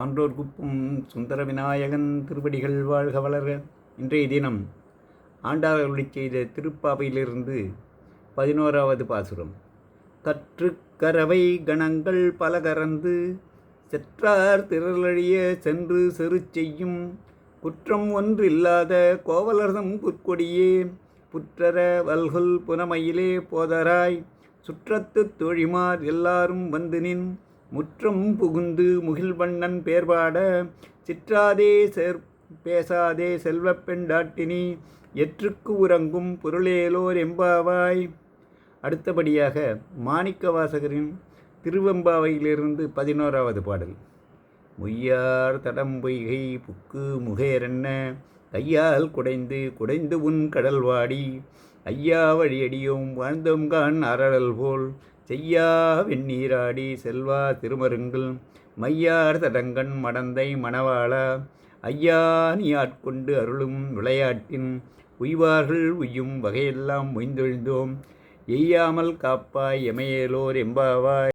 சான்றோர் குப்பும் சுந்தர விநாயகன் திருவடிகள் வாழ்க வளர்க. இன்றைய தினம் ஆண்டாள் செய்த திருப்பாவையிலிருந்து பதினோராவது பாசுரம். கற்று கரவை கணங்கள் பல கறந்து செற்றார் திரளழிய சென்று செரு செய்யும் குற்றம் ஒன்றில்லாத கோவலர்தம் புற்கொடியே புற்றர வல்குல் புனமையிலே போதராய் சுற்றத்துத் தொழிமார் எல்லாரும் வந்து நின் முற்றம் புகுந்து முகில்வண்ணன் பேர்பாட சிற்றாதே சேர் பேசாதே செல்வப்பெண்டாட்டினி எற்றுக்கு உறங்கும் பொருளேலோர் எம்பாவாய் அடுத்தபடியாக மாணிக்க வாசகரின் திருவெம்பாவையிலிருந்து பதினோராவது பாடல். முய்யார் தடம் பொய்கை புக்கு முகேரென்ன கையால் குடைந்து குடைந்து உன் கடல் வாடி ஐயா வழியடியோம் வாழ்ந்தோங்கான் அரடல் போல் செய்யா வெந்நீராடி செல்வா திருமருங்கள் மையார் தடங்கண் மடந்தை மணவாளா ஐயா நீ ஆட்கொண்டு அருளும் விளையாட்டின் உய்வார்கள் உய்யும் வகையெல்லாம் மொய்ந்தொழிந்தோம். எய்யாமல் காப்பாய் எமையேலோர் எம்பாவாய்.